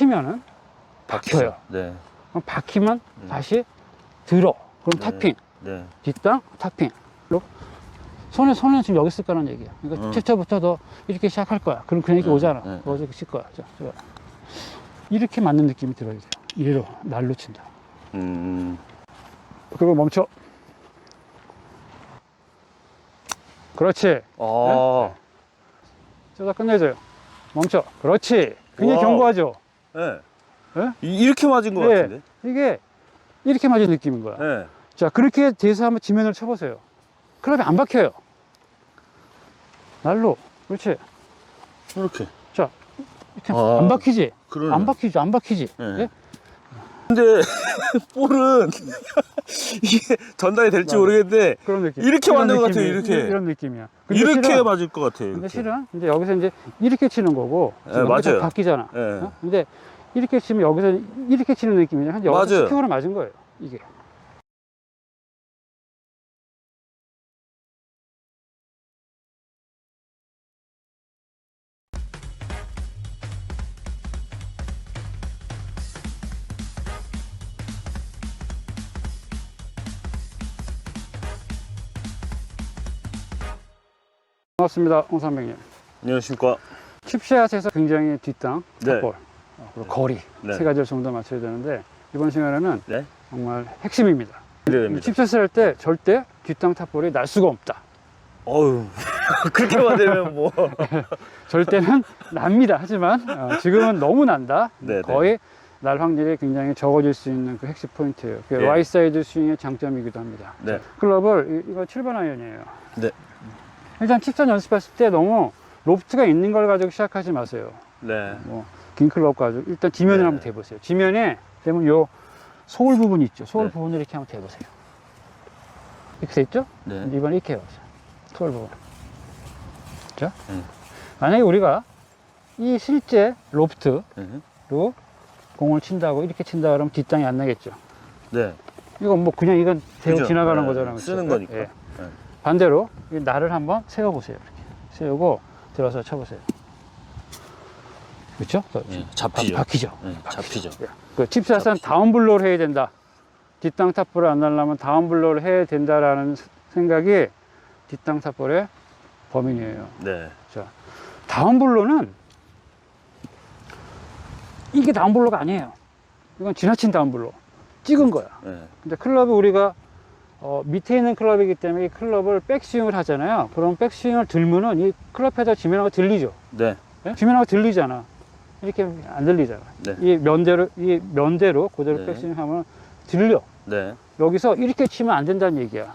닫히면은 박혀요. 네. 그럼 박히면 음. 다시 들어. 그럼 네. 탑핑. 네. 뒷땅, 탑핑. 로 손에, 손은 지금 여기 있을 거란 얘기야. 그러니까 음. 최초부터 너 이렇게 시작할 거야. 그럼 그냥 이렇게 네, 오잖아. 네. 너 이렇게 칠 거야. 자, 자. 이렇게 맞는 느낌이 들어야 돼요. 이리로, 날로 친다. 음. 그리고 멈춰. 그렇지. 아. 저다 끝내줘요. 멈춰. 그렇지. 굉장히 와우. 견고하죠. 네. 네? 이- 이렇게 맞은 것 네. 같은데. 이게 이렇게 맞은 느낌인 거야. 네. 자, 그렇게 돼서 한번 지면을 쳐보세요. 클럽이 안 박혀요. 날로. 그렇지. 이렇게. 자, 이렇게 아, 안 박히지? 그러네. 안 박히지? 안 박히지? 네. 예? 근데 볼은 이게 전달이 될지. 모르겠는데 그런 느낌. 이렇게 이런 맞는 것 같아요, 이렇게. 이런 느낌이야. 근데 이렇게 실은, 맞을 것 같아요. 근데 이렇게. 실은 이제 여기서 이제 이렇게 치는 거고. 네, 지금 여기서 맞아요. 바뀌잖아. 네. 어? 근데 이렇게 치면 여기서 이렇게 치는 느낌이냐. 한 여기서 맞아요. 스퀘어로 맞은 거예요. 이게. 반갑습니다. 홍삼백님. 안녕하십니까. 칩샷에서 굉장히 뒷땅, 네. 탑볼, 어, 그리고 거리 네. 세 가지를 전부 다 맞춰야 되는데 이번 시간에는 네. 정말 핵심입니다. 기대됩니다. 칩샷을 할 때 절대 뒷땅 탑볼이 날 수가 없다. 어우. 그렇게만 되면 뭐. 절대는 납니다. 하지만 어, 지금은 너무 난다. 네, 거의 날 확률이 굉장히 적어질 수 있는 그 핵심 포인트예요. 그 예. 와이사이드 스윙의 장점이기도 합니다. 네. 클럽을 이- 이거 7번 아이언이에요. 네. 일단 칩샷 연습했을 때 너무 로프트가 있는 걸 가지고 시작하지 마세요. 네. 뭐, 긴 클럽 가지고 일단 지면을 네. 한번 대보세요. 지면에 되면 요 소울 부분 있죠. 소울 네. 부분을 이렇게 한번 대보세요. 이렇게 돼 있죠? 네. 이번 이렇게 해보세요. 소울 부분. 자, 네. 만약에 우리가 이 실제 로프트로 네. 공을 친다고 이렇게 친다 그러면 뒷땅이 안 나겠죠. 네. 이건 뭐 그냥 이건 그죠. 지나가는 네, 거잖아요. 쓰는? 거니까. 예. 네. 반대로 이 날을 한번 세워보세요. 이렇게 세우고 들어서 쳐보세요. 그렇죠? 더 네, 바- 잡히죠. 박히죠. 네, 잡히죠. 그 칩샷은 잡히죠. 다운블로우를 해야 된다. 뒷땅 탑볼을 안 날려면 다운블로우를 해야 된다라는 생각이 뒷땅 탑볼의 범인이에요. 네. 자, 다운블로우는 이게 다운블로우가 아니에요. 이건 지나친 다운블로우. 찍은 거야. 네. 근데 클럽이 우리가 어, 밑에 있는 클럽이기 때문에 이 클럽을 백스윙을 하잖아요. 그럼 백스윙을 들면은 이 클럽 헤더 지면하고 들리죠. 네. 예? 지면하고 들리잖아. 이렇게 안 들리잖아. 네. 이 면대로 이 면대로 그대로 네. 백스윙 하면 들려. 네. 여기서 이렇게 치면 안 된다는 얘기야.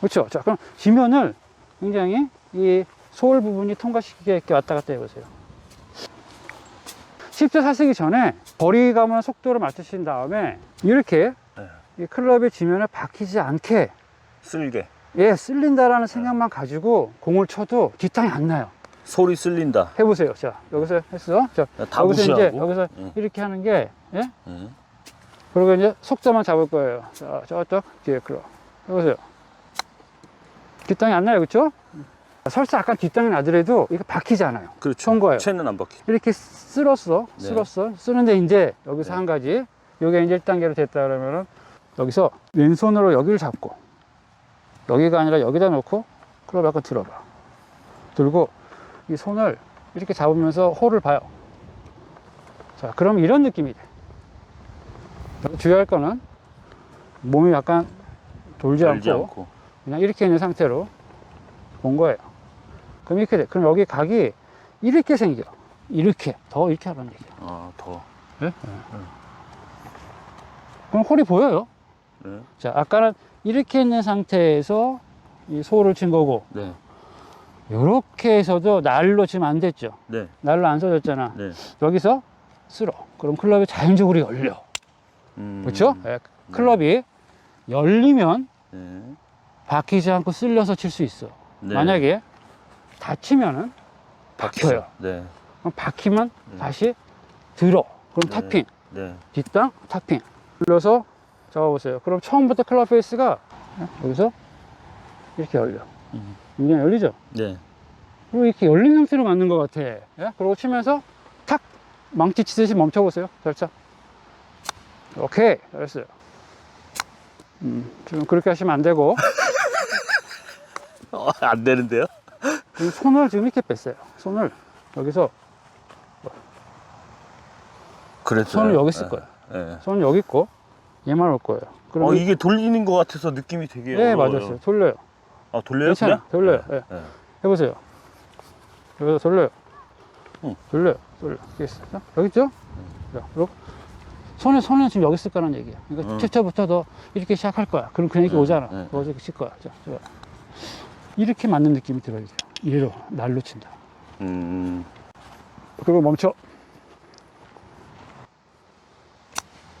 그렇죠? 자, 그럼 지면을 굉장히 이 소울 부분이 통과시키게 이렇게 왔다 갔다 해보세요. 10대 사시기 전에 거리감을 속도를 맞추신 다음에 이렇게 네. 이 클럽의 지면을 박히지 않게 쓸게. 예, 쓸린다라는 생각만 가지고 공을 쳐도 뒷땅이 안 나요. 소리 쓸린다. 해보세요. 자, 여기서 했어. 자, 다 여기서 이제 여기서 응. 이렇게 하는 게, 예? 응. 그리고 이제 속도만 잡을 거예요. 자, 저쪽 뒤에 클럽. 해보세요. 뒷땅이 안 나요, 그렇죠? 설사 아까 뒷땅이 나더라도 이거 박히지 않아요. 그렇죠. 거예요. 채는 안 박히. 이렇게 쓸었어, 네. 쓸었어. 쓰는데 이제 여기서 네. 한 가지. 요게 이제 1단계로 됐다 그러면은 여기서 왼손으로 여기를 잡고 여기가 아니라 여기다 놓고 클럽 약간 들어봐. 들고 이 손을 이렇게 잡으면서 홀을 봐요. 자, 그럼 이런 느낌이 돼. 주의할 거는 몸이 약간 돌지 알지 않고 않고. 그냥 이렇게 있는 상태로 본 거예요. 그럼 이렇게 돼. 그럼 여기 각이 이렇게 생겨. 이렇게. 더 이렇게 하라는 얘기야. 아, 더. 그럼 홀이 보여요. 네. 자, 아까는 이렇게 있는 상태에서 이 소를 친 거고, 네. 이렇게 해서도 날로 치면 안 됐죠. 네. 날로 안 써졌잖아. 네. 여기서 쓸어. 그럼 클럽이 자연적으로 열려. 음. 그렇죠? 예, 클럽이 열리면 네. 박히지 않고 쓸려서 칠 수 있어. 네. 만약에 닫히면은 박혀요. 네. 그럼 박히면 네. 다시 들어. 그럼 네. 탑핑. 네. 뒷땅, 탑핑. 눌러서 잡아보세요. 그럼 처음부터 클럽 페이스가 여기서 이렇게 열려. 음. 굉장히 열리죠? 네. 그리고 이렇게 열린 상태로 맞는 것 같아. 예? 그리고 치면서 탁 망치 치듯이 멈춰보세요. 살짝. 오케이. 잘했어요. 음, 지금 그렇게 하시면 안 되고, 어, 안 되는데요? 지금 손을 지금 이렇게 뺐어요. 손을 여기서, 그랬죠. 손을 여기 쓸 거예요. 예. 손을 여기 있고, 얘만 올 거예요. 어, 이게 돌리는 것 같아서 느낌이 되게. 네, 어려워요. 맞았어요. 돌려요. 아, 돌려요? 괜찮아. 그냥? 돌려요. 예. 예. 예. 해보세요. 여기서 돌려요. 응. 돌려요. 돌려. 여기 있어. 자, 여기 있죠? 자, 그리고 손에, 손은 지금 여기 있을 거라는 얘기야. 그러니까 응. 최초부터 너 이렇게 시작할 거야. 그럼 그냥 이렇게 응, 오잖아. 응, 너 이렇게 칠 거야. 자, 자. 이렇게 맞는 느낌이 들어야 돼요. 이리로, 날로 친다. 음. 그리고 멈춰.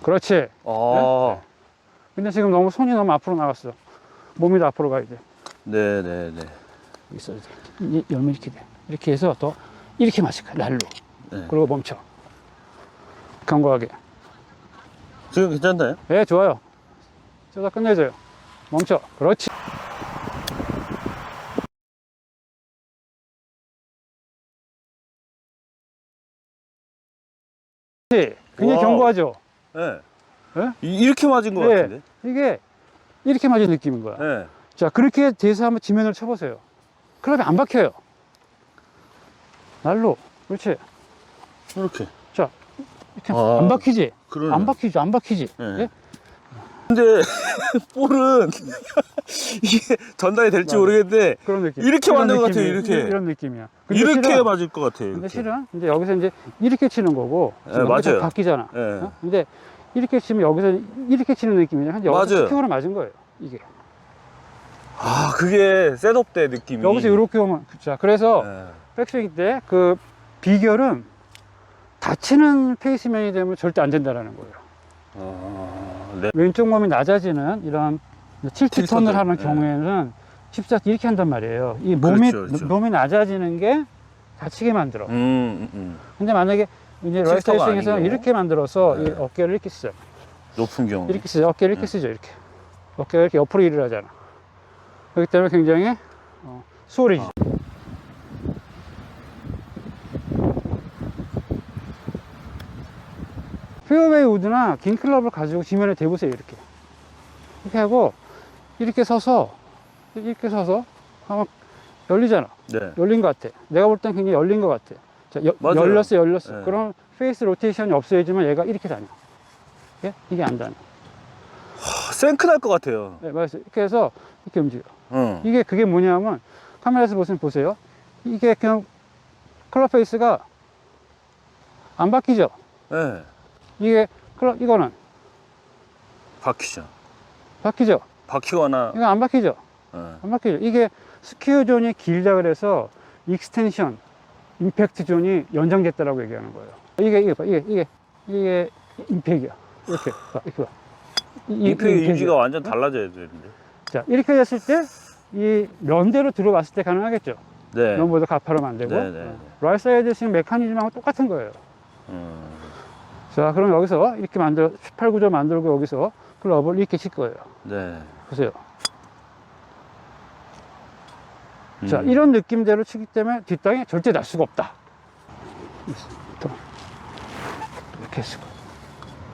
그렇지. 아. 근데 지금 너무 손이 너무 앞으로 나갔어. 몸이 더 앞으로 가야 돼. 네, 네, 네. 돼. 이- 열면 이렇게 돼. 이렇게 해서 더 이렇게 맞을 거야. 날로. 네. 그리고 멈춰. 견고하게. 지금 괜찮나요? 네, 좋아요. 저다 끝내줘요. 멈춰. 그렇지. 그렇지. 굉장히 와우. 견고하죠? 네. 예? 이- 이렇게 맞은 것 네. 같은데? 이게 이렇게 맞은 느낌인 거야. 네. 자, 그렇게 돼서 한번 지면을 쳐보세요. 클럽이 안 박혀요. 날로. 그렇지. 이렇게. 자, 이렇게 아, 안 박히지? 그러네. 안 박히지? 안 박히지? 네. 예? 근데 볼은 이게 전달이 될지 맞아. 모르겠는데 그런 느낌. 이렇게 맞는 것. 같아요, 이렇게. 이런 느낌이야. 근데 이렇게 실은- 맞을 것 같아요. 근데 이렇게. 실은 이제 여기서 이제 이렇게 치는 거고 네, 지금 여기서 맞아요. 바뀌잖아. 네. 어? 근데 이렇게 치면 여기서 이렇게 치는 느낌이냐? 근데 여기서 맞아요. 스퀘어로 맞은 거예요. 이게 아, 그게 셋업 때 느낌이. 여기서 이렇게 오면 자 그래서 네. 백스윙 때 그 비결은 다치는 페이스맨이 되면 절대 안 된다라는 거예요. 아, 네. 왼쪽 몸이 낮아지는 이런 틸터들, 하는 네. 경우에는 쉽사리 이렇게 한단 말이에요. 이 몸이 그렇죠, 그렇죠. 몸이 낮아지는 게 다치게 만들어. 음, 음, 음. 근데 만약에 이제 라이스테이싱에서는 아니고. 이렇게 만들어서 네. 이 어깨를 이렇게 써요. 높은 경우. 이렇게 쓰죠. 어깨를 이렇게 네. 쓰죠. 이렇게. 어깨가 이렇게 옆으로 일을 하잖아. 그렇기 때문에 굉장히 어, 수월해지죠. 아. 페어웨이 우드나 긴 클럽을 가지고 지면에 대보세요. 이렇게. 이렇게 하고 이렇게 서서 이렇게 서서 하면 열리잖아. 네. 열린 것 같아. 내가 볼 땐 굉장히 열린 것 같아. 자, 여-. 열렸어, 열렸어. 네. 그럼 페이스 로테이션이 없어야지만 얘가 이렇게 다녀. 예? 이게 안 다녀. 아, 생크 날 것 같아요. 네, 맞아요. 이렇게 해서 이렇게 움직여. 응. 이게 그게 뭐냐면 카메라에서 보시면 보세요. 이게 그냥 클럽 페이스가 안 바뀌죠. 네. 이게 클럽 이거는 바퀴죠. 바뀌죠. 바퀴거나. 이거 안 바뀌죠. 네. 안 바뀌죠. 이게 스퀘어 존이 길다 그래서 익스텐션, 임팩트 존이 연장됐다라고 얘기하는 거예요. 이게 이게 봐. 이게 이게 이게 임팩이야. 이렇게 봐. 이렇게 봐. 임팩의. 이미지가 완전 달라져야 되는데. 자 이렇게 됐을 때 이 면대로 들어왔을 때 가능하겠죠. 네. 면보다 가파로 만들고 네, 네, 네. 라이트 사이드 스윙 메커니즘하고 똑같은 거예요. 음. 자, 그럼 여기서 이렇게 만들어, 18 구조 만들고 여기서 클럽을 이렇게 칠 거예요. 네. 보세요. 자, 음. 이런 느낌대로 치기 때문에 뒷땅이 절대 날 수가 없다. 더. 이렇게 했을 거예요.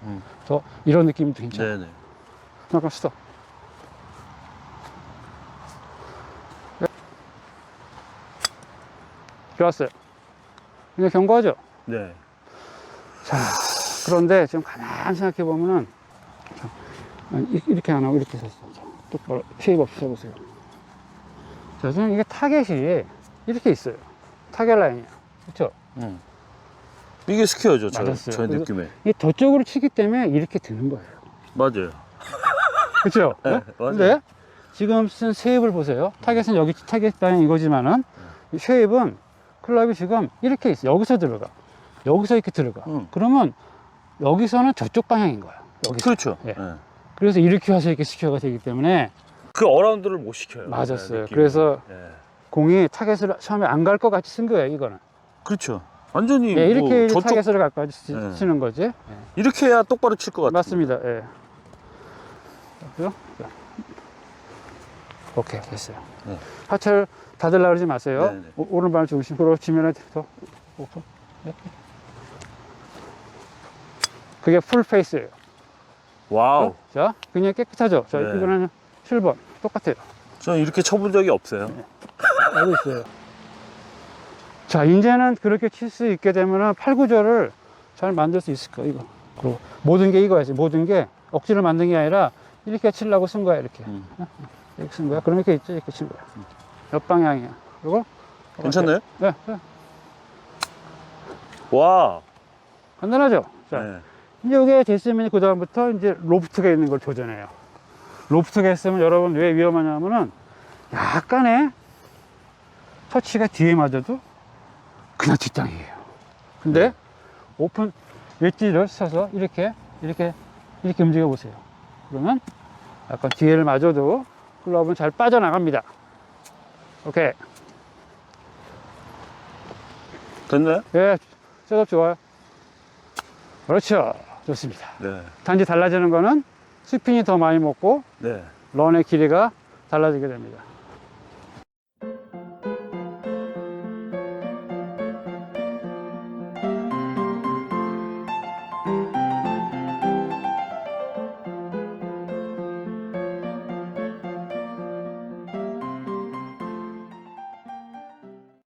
음. 더, 이런 느낌도 괜찮아. 네, 네. 잠깐 스톱. 네. 좋았어요. 근데 경고하죠? 네. 자, 그런데 지금 가만히 생각해 보면은 자, 이- 이렇게 안 하고 이렇게 섰어. 자, 똑바로 쉐입 없이 서보세요. 자, 지금 이게 타겟이 이렇게 있어요. 타겟 라인이야. 그렇죠? 음. 이게 스퀘어죠, 저, 맞았어요. 저 느낌에. 이 저쪽으로 치기 때문에 이렇게 드는 거예요. 맞아요. 그렇죠? 네, 네? 맞아요. 근데 지금 쓴 쉐입을 보세요. 타겟은 여기 타겟 라인 이거지만은 이 쉐입은 클럽이 지금 이렇게 있어. 여기서 들어가. 여기서 이렇게 들어가. 음. 그러면 여기서는 저쪽 방향인 거야. 여기서. 그렇죠. 예. 네. 그래서 이렇게 와서 이렇게 스퀘어가 되기 때문에 그 어라운드를 못 시켜요. 맞았어요. 네. 그래서 네. 공이 타겟을 처음에 안 갈 것 같이 쓴 거예요, 이거는. 그렇죠. 완전히 예, 이렇게 뭐 저쪽 타겟을 갈것 같이 네. 쓰는 거지. 이렇게 해야 똑바로 칠 것 같아요. 맞습니다. 예. 오케이, 됐어요. 네. 하체를 닫으려고 그러지 마세요. 네, 네. 오- 오른발 중심으로 지면에 더 오픈. 이렇게. 그게 풀 페이스예요. 와우. 자, 굉장히 깨끗하죠? 자, 네. 이거는 7번. 똑같아요. 저는 이렇게 쳐본 적이 없어요. 알고 있어요. 자, 이제는 그렇게 칠 수 있게 되면 팔 구조를 잘 만들 수 있을 거예요, 이거. 그리고 모든 게 이거야지. 모든 게 억지로 만든 게 아니라 이렇게 치려고 쓴 거야, 이렇게. 음. 이렇게 쓴 거야. 그럼 이렇게 있죠, 이렇게 친 거야. 옆 방향이야. 그리고 괜찮나요? 네, 네. 와. 간단하죠? 자, 네. 이게 됐으면 그 다음부터 이제 로프트가 있는 걸 도전해요. 로프트가 있으면 여러분 왜 위험하냐면은 약간의 터치가 뒤에 맞아도 그냥 뒷땅이에요. 근데 오픈 웨지를 써서 이렇게 이렇게 이렇게 움직여 보세요. 그러면 약간 뒤에를 맞아도 클럽은 잘 빠져나갑니다. 오케이. 됐나요? 예, 셋업 좋아요. 그렇죠. 좋습니다. 네. 단지 달라지는 거는 스핀이 더 많이 먹고 네. 런의 길이가 달라지게 됩니다.